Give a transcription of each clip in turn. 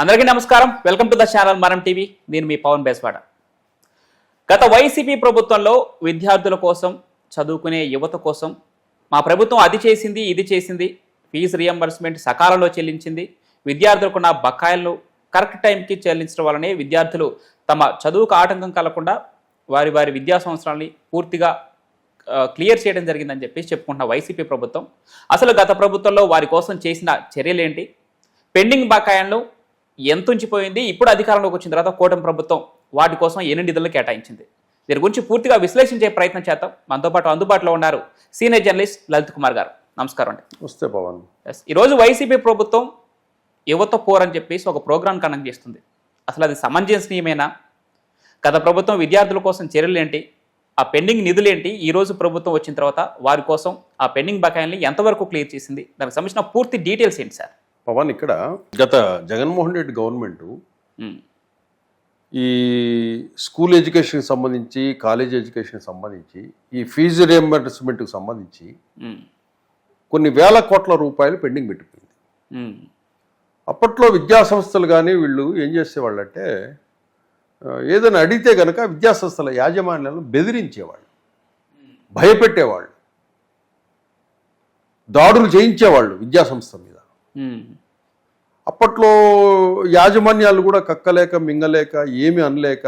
అందరికీ నమస్కారం. Welcome to the channel Manam TV నేను మీ పవన్ బేస్వాడ. గత వైసీపీ ప్రభుత్వంలో విద్యార్థుల కోసం చదువుకునే యువత కోసం మా ప్రభుత్వం అది చేసింది ఇది చేసింది. ఫీజు రియంబర్స్మెంట్ సకాలంలో చెల్లించింది. విద్యార్థులకు నా బకాయిలను కరెక్ట్ టైంకి చెల్లించడం వల్లనే విద్యార్థులు తమ చదువుకు ఆటంకం కలగకుండా వారి వారి విద్యా సంవత్సరాన్ని పూర్తిగా క్లియర్ చేయడం జరిగిందని చెప్పేసి చెప్పుకుంటున్న వైసీపీ ప్రభుత్వం. అసలు గత ప్రభుత్వంలో వారి కోసం చేసిన చర్యలేంటి? పెండింగ్ బకాయిలను ఎంత ఉంచిపోయింది ఇప్పుడు అధికారంలోకి వచ్చిన తర్వాత కూటమి ప్రభుత్వం వాటి కోసం ఎన్ని నిధులు కేటాయించింది. దీని గురించి పూర్తిగా విశ్లేషించే ప్రయత్నం చేద్దాం. మనతో పాటు అందుబాటులో ఉన్నారు సీనియర్ జర్నలిస్ట్ లలిత్ కుమార్ గారు. నమస్కారం అండి. వస్తే పవన్. ఎస్ ఈరోజు వైసీపీ ప్రభుత్వం యువత పోర్ అని చెప్పేసి ఒక ప్రోగ్రాం కండక్ట్ చేస్తుంది. అసలు అది సమంజసనీయమేనా? గత ప్రభుత్వం విద్యార్థుల కోసం చర్యలు ఏంటి? ఆ పెండింగ్ నిధులు ఏంటి? ఈ రోజు ప్రభుత్వం వచ్చిన తర్వాత వారి కోసం ఆ పెండింగ్ బకాయిల్ని ఎంతవరకు క్లియర్ చేసింది? దానికి సంబంధించిన పూర్తి డీటెయిల్స్ ఏంటి సార్? పవన్ ఇక్కడ గత జగన్మోహన్ రెడ్డి గవర్నమెంట్ ఈ స్కూల్ ఎడ్యుకేషన్కి సంబంధించి కాలేజ్ ఎడ్యుకేషన్కి సంబంధించి ఈ ఫీజు రియంబర్స్మెంట్కి సంబంధించి కొన్ని వేల కోట్ల రూపాయలు పెండింగ్ పెట్టిపోయింది. అప్పట్లో విద్యా సంస్థలు కానీ వీళ్ళు ఏం చేసేవాళ్ళంటే ఆ, ఏదైనా అడిగితే కనుక విద్యా సంస్థల యాజమాన్యాలను బెదిరించేవాళ్ళు భయపెట్టేవాళ్ళు దాడులు చేయించేవాళ్ళు విద్యా సంస్థ మీద. అప్పట్లో యాజమాన్యాలు కూడా కక్కలేక మింగలేక ఏమి అనలేక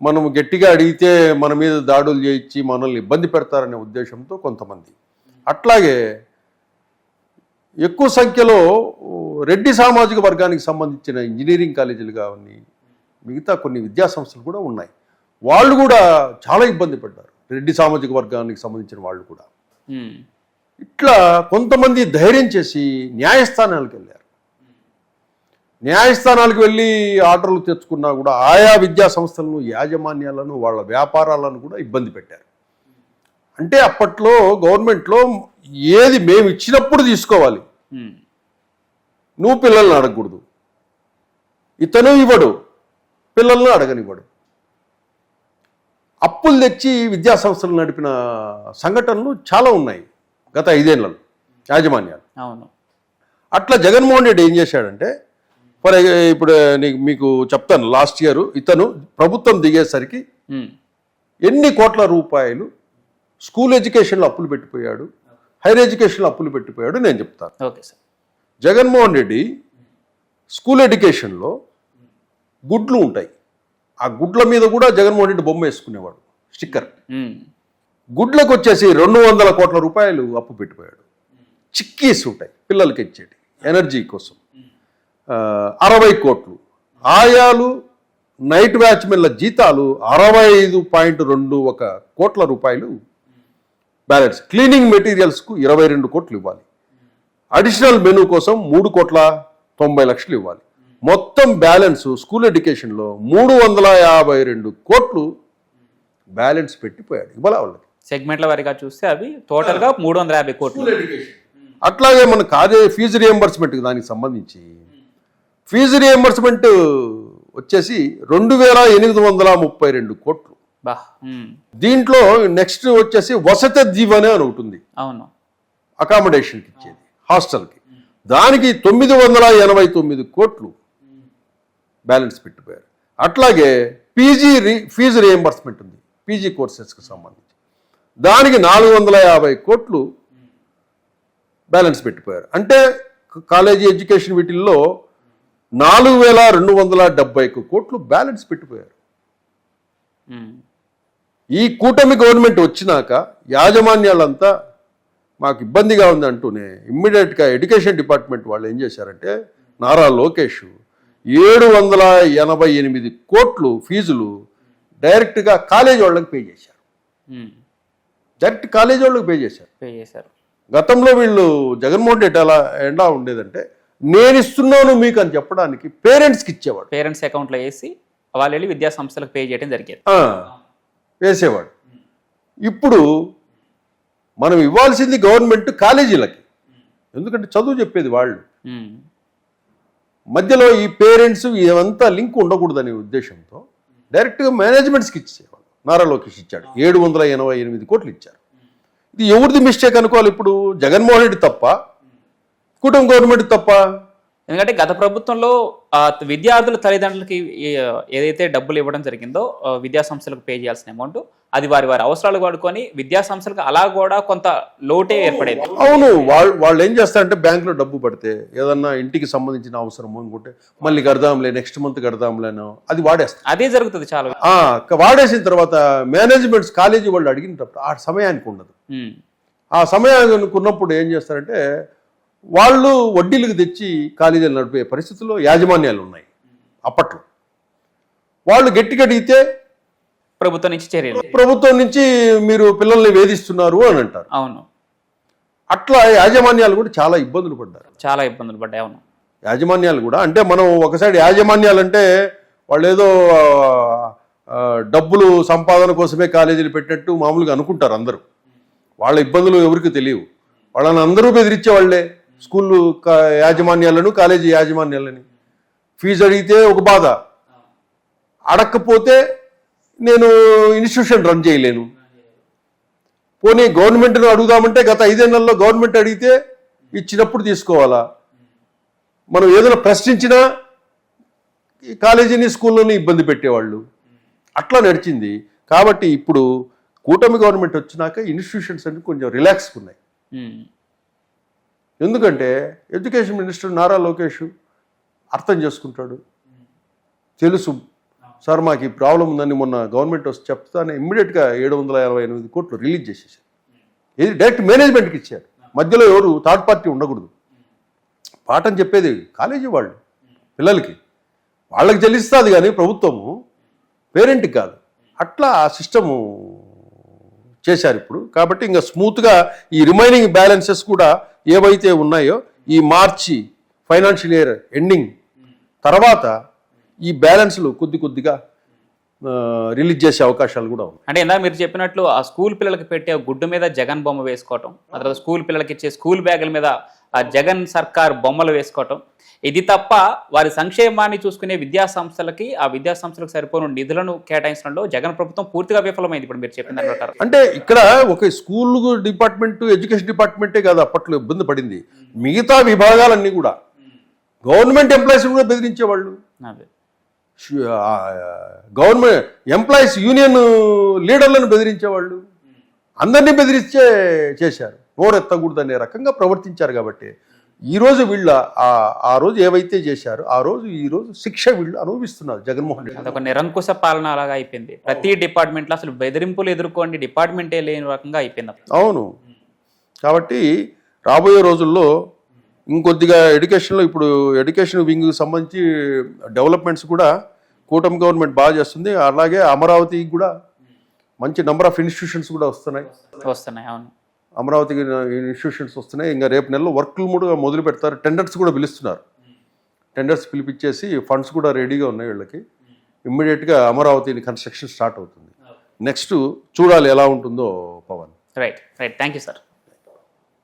మనం గట్టిగా అడిగితే మన మీద దాడులు చేయించి మనల్ని ఇబ్బంది పెడతారనే ఉద్దేశంతో కొంతమంది. అట్లాగే ఎక్కువ సంఖ్యలో రెడ్డి సామాజిక వర్గానికి సంబంధించిన ఇంజనీరింగ్ కాలేజీలు కానీ మిగతా కొన్ని విద్యా సంస్థలు కూడా ఉన్నాయి. వాళ్ళు కూడా చాలా ఇబ్బంది పడ్డారు. రెడ్డి సామాజిక వర్గానికి సంబంధించిన వాళ్ళు కూడా. ఇట్లా కొంతమంది ధైర్యం చేసి న్యాయస్థానాలకు వెళ్ళారు. న్యాయస్థానాలకు వెళ్ళి ఆర్డర్లు తెచ్చుకున్నా కూడా ఆయా విద్యా సంస్థలను యాజమాన్యాలను వాళ్ళ వ్యాపారాలను కూడా ఇబ్బంది పెట్టారు. అంటే అప్పట్లో గవర్నమెంట్లో ఏది మేము ఇచ్చినప్పుడు తీసుకోవాలి. నువ్వు పిల్లల్ని అడగకూడదు. ఇతను ఇవ్వడు. పిల్లల్ని అడగనివ్వడు. అప్పులు తెచ్చి విద్యా సంస్థలు నడిపిన సంఘటనలు చాలా ఉన్నాయి. గత ఐదేళ్ళలో యాజమాన్యాలు. అవును. అట్లా జగన్మోహన్ రెడ్డి ఏం చేశాడంటే ఫర్ ఇప్పుడు నీకు మీకు చెప్తాను లాస్ట్ ఇయర్ ఇతను ప్రభుత్వం దిగేసరికి ఎన్ని కోట్ల రూపాయలు స్కూల్ ఎడ్యుకేషన్లో అప్పులు పెట్టిపోయాడు హైయర్ ఎడ్యుకేషన్లో అప్పులు పెట్టిపోయాడు నేను చెప్తాను. Okay sir. Jaganmohan Reddy school ఎడ్యుకేషన్లో గుడ్లు ఉంటాయి. ఆ గుడ్ల మీద కూడా జగన్మోహన్ రెడ్డి బొమ్మ వేసుకునేవాడు స్టిక్కర్. గుడ్లకు వచ్చేసి రెండు వందల కోట్ల రూపాయలు అప్పు పెట్టిపోయాడు. చిక్కీస్ ఉంటాయి పిల్లలకి ఇచ్చేటి ఎనర్జీ కోసం. అరవై కోట్లు. ఆయాలు నైట్ వ్యాచ్మెన్ల జీతాలు అరవై ఐదు పాయింట్ రెండు ఒక కోట్ల రూపాయలు బ్యాలెన్స్. క్లీనింగ్ మెటీరియల్స్కు ఇరవై రెండు కోట్లు ఇవ్వాలి. అడిషనల్ మెనూ కోసం మూడు కోట్ల తొంభై లక్షలు ఇవ్వాలి. మొత్తం బ్యాలెన్స్ స్కూల్ ఎడ్యుకేషన్లో మూడు వందల యాభై రెండు కోట్లు బ్యాలెన్స్ పెట్టిపోయాడు. ఇవ్వాలి వాళ్ళకి. సెగ్మెంట్ల వారిగా చూస్తే అవి టోటల్గా మూడు వందల యాభై కోట్లు. అట్లాగే మన కాదే ఫీజు రియంబర్స్మెంట్ దానికి సంబంధించి ఫీజు రియంబర్స్మెంట్ వచ్చేసి రెండు వేల ఎనిమిది వందల ముప్పై రెండు కోట్లు. దీంట్లో నెక్స్ట్ వచ్చేసి వసతి దీవెన అని ఒకటి ఉంది. అవును. అకామిడేషన్కి ఇచ్చేది హాస్టల్కి దానికి తొమ్మిది వందల ఎనభై తొమ్మిది కోట్లు బ్యాలెన్స్ పెట్టిపోయారు. అట్లాగే పీజీ రి ఫీజు రియంబర్స్మెంట్ ఉంది. పీజీ కోర్సెస్కి సంబంధించి. దానికి నాలుగు వందల యాభై కోట్లు బ్యాలెన్స్ పెట్టిపోయారు. అంటే కాలేజీ ఎడ్యుకేషన్ వీటిల్లో నాలుగు వేల రెండు వందల డెబ్బై కోట్లు బ్యాలెన్స్ పెట్టిపోయారు. ఈ కూటమి గవర్నమెంట్ వచ్చినాక యాజమాన్యాలంతా మాకు ఇబ్బందిగా ఉంది అంటూనే ఇమ్మీడియట్గా ఎడ్యుకేషన్ డిపార్ట్మెంట్ వాళ్ళు ఏం చేశారంటే నారా లోకేష్ ఏడు వందల ఎనభై ఎనిమిది కోట్లు ఫీజులు డైరెక్ట్గా కాలేజీ వాళ్ళకి పే చేశారు. డైరెక్ట్ కాలేజ్ వాళ్ళకి పే చేశారు. పే చేశారు. గతంలో వీళ్ళు జగన్మోహన్ రెడ్డి ఎలా ఎలా ఉండేదంటే నేను ఇస్తున్నాను మీకు అని చెప్పడానికి పేరెంట్స్కి ఇచ్చేవాడు. పేరెంట్స్ అకౌంట్లో వేసి వాళ్ళు వెళ్ళి విద్యా సంస్థలకు పే చేయడం జరిగేది. వేసేవాడు. ఇప్పుడు మనం ఇవ్వాల్సింది గవర్నమెంట్ కాలేజీలకి. ఎందుకంటే చదువు చెప్పేది వాళ్ళు. మధ్యలో ఈ పేరెంట్స్ ఇవంతా లింక్ ఉండకూడదనే ఉద్దేశంతో డైరెక్ట్గా మేనేజ్మెంట్స్కి ఇచ్చేవాళ్ళు నారా లోకేష్ ఇచ్చాడు. ఏడు వందల ఎనభై ఎనిమిది కోట్లు ఇచ్చారు ఇది ఎవరిది మిస్టేక్ అనుకోవాలి ఇప్పుడు? జగన్మోహన్ రెడ్డి తప్ప? కుటుంబ గవర్నమెంట్ తప్ప? ఎందుకంటే గత ప్రభుత్వంలో విద్యార్థుల తల్లిదండ్రులకి ఏదైతే డబ్బులు ఇవ్వడం జరిగిందో విద్యా సంస్థలకు పే చేయాల్సిన అమౌంట్ అది వారి వారి అవసరాలు వాడుకొని విద్యా సంస్థలకు అలా కూడా కొంత లోటే ఏర్పడేది. అవును. వాళ్ళు వాళ్ళు ఏం చేస్తారంటే బ్యాంకులో డబ్బు పడితే ఏదన్నా ఇంటికి సంబంధించిన అవసరం అనుకుంటే మళ్ళీ కడదాంలే నెక్స్ట్ మంత్ కడదాంలేనో అది వాడేస్తారు. అదే జరుగుతుంది చాలా వాడేసిన తర్వాత మేనేజ్మెంట్స్ కాలేజీ వాళ్ళు అడిగినప్పుడు ఆ సమయానికి ఉండదు. ఆ సమయానికి ఉన్నప్పుడు ఏం చేస్తారంటే వాళ్ళు వడ్డీలకు తెచ్చి కాలేజీలు నడిపే పరిస్థితుల్లో యాజమాన్యాలు ఉన్నాయి అప్పట్లో. వాళ్ళు గట్టిగా అడిగితే ప్రభుత్వం నుంచి చర్యలు. ప్రభుత్వం నుంచి మీరు పిల్లల్ని వేధిస్తున్నారు అని అంటారు. అవును. అట్లా యాజమాన్యాలు కూడా చాలా ఇబ్బందులు పడ్డారు. చాలా ఇబ్బందులు పడ్డాయి అవును. యాజమాన్యాలు కూడా అంటే మనం ఒకసారి యాజమాన్యాలు అంటే వాళ్ళు ఏదో డబ్బులు సంపాదన కోసమే కాలేజీలు పెట్టినట్టు మామూలుగా అనుకుంటారు అందరూ. వాళ్ళ ఇబ్బందులు ఎవరికి తెలియవు. వాళ్ళని అందరూ బెదిరించే వాళ్ళే. స్కూల్ కా- యాజమాన్యాలను కాలేజీ యాజమాన్యాలని. ఫీజు అడిగితే ఒక బాధ. అడగకపోతే నేను ఇన్స్టిట్యూషన్ రన్ చేయలేను. పోనీ గవర్నమెంట్ను అడుగుదామంటే గత ఐదేళ్ళలో గవర్నమెంట్ అడిగితే ఇచ్చినప్పుడు తీసుకోవాలా? మనం ఏదైనా ప్రశ్నించినా కాలేజీని స్కూల్లోని ఇబ్బంది పెట్టేవాళ్ళు. అట్లా నడిచింది. కాబట్టి ఇప్పుడు కూటమి గవర్నమెంట్ వచ్చినాక ఇన్స్టిట్యూషన్స్ అన్ని కొంచెం రిలాక్స్ ఉన్నాయి. ఎందుకంటే ఎడ్యుకేషన్ మినిస్టర్ నారా లోకేష్ అర్థం చేసుకుంటాడు. తెలుసు. సార్ మాకు ఈ ప్రాబ్లం ఉందని మొన్న గవర్నమెంట్ వస్తే చెప్తానే ఇమ్మీడియట్గా ఏడు వందల ఇరవై ఎనిమిది కోట్లు రిలీజ్ చేసేసారు ఇది డైరెక్ట్ మేనేజ్మెంట్కి ఇచ్చారు. మధ్యలో ఎవరు థర్డ్ పార్టీ ఉండకూడదు. పాఠం చెప్పేది కాలేజీ వాళ్ళు పిల్లలకి. వాళ్ళకి చెల్లిస్తుంది కానీ ప్రభుత్వము పేరెంట్కి కాదు. అట్లా ఆ సిస్టము చేశారు ఇప్పుడు. కాబట్టి ఇంకా స్మూత్గా ఈ రిమైనింగ్ బ్యాలెన్సెస్ కూడా ఏవైతే ఉన్నాయో ఈ మార్చి ఫైనాన్షియల్ ఇయర్ ఎండింగ్ తర్వాత ఈ బ్యాలెన్స్లు కొద్ది కొద్దిగా రిలీజ్ చేసే అవకాశాలు కూడా ఉన్నాయి. అంటే ఇందాక మీరు చెప్పినట్లు ఆ స్కూల్ పిల్లలకి పెట్టే గుడ్డు మీద జగన్ బొమ్మ వేసుకోవటం ఆ తర్వాత స్కూల్ పిల్లలకి ఇచ్చే స్కూల్ బ్యాగుల మీద ఆ జగన్ సర్కార్ బొమ్మలు వేసుకోవటం. ఇది తప్ప వారి సంక్షేమాన్ని చూసుకునే విద్యా సంస్థలకి ఆ విద్యా సంస్థలకు సరిపోయిన నిధులను కేటాయించడంలో జగన్ ప్రభుత్వం పూర్తిగా విఫలమైంది ఇప్పుడు మీరు చెప్పిన ప్రకారం. అంటే ఇక్కడ ఒక స్కూల్ డిపార్ట్మెంట్ ఎడ్యుకేషన్ డిపార్ట్మెంటే కాదు అప్పట్లో ఇబ్బంది పడింది. మిగతా విభాగాలన్నీ కూడా. గవర్నమెంట్ ఎంప్లాయీస్ కూడా బెదిరించేవాళ్ళు. గవర్నమెంట్ ఎంప్లాయీస్ యూనియన్ లీడర్లను బెదిరించేవాళ్ళు. అందరినీ బెదిరించే చేశారు. నోరెత్తకూడదు అనే రకంగా ప్రవర్తించారు కాబట్టి ఈ రోజు వీళ్ళ ఆ- ఆ రోజు ఏవైతే చేశారో ఆ రోజు ఈ రోజు శిక్ష వీళ్ళు అనుభవిస్తున్నారు జగన్మోహన్ రెడ్డి. అదొక నిరంకుశ పాలన అలాగా అయిపోయింది. ప్రతి డిపార్ట్మెంట్లో అసలు బెదిరింపులు ఎదుర్కోండి డిపార్ట్మెంటే లేని రకంగా అయిపోయింది. అవును. కాబట్టి రాబోయే రోజుల్లో ఇంకొద్దిగా ఎడ్యుకేషన్లో ఇప్పుడు ఎడ్యుకేషన్ వింగ్కి సంబంధించి డెవలప్మెంట్స్ కూడా కూటమి గవర్నమెంట్ బాగా చేస్తుంది. అలాగే అమరావతికి కూడా మంచి నెంబర్ ఆఫ్ ఇన్స్టిట్యూషన్స్ కూడా వస్తున్నాయి. వస్తున్నాయి అవును. అమరావతికి ఇన్స్టిట్యూషన్స్ వస్తున్నాయి. ఇంకా రేపు నెలలో వర్క్లు కూడా మొదలు పెడతారు. టెండర్స్ కూడా పిలుస్తున్నారు. టెండర్స్ పిలిపించేసి ఫండ్స్ కూడా రెడీగా ఉన్నాయి వీళ్ళకి. ఇమ్మీడియట్గా అమరావతిని కన్స్ట్రక్షన్ స్టార్ట్ అవుతుంది. నెక్స్ట్ చూడాలి ఎలా ఉంటుందో Pavan. Right right. Thank you sir.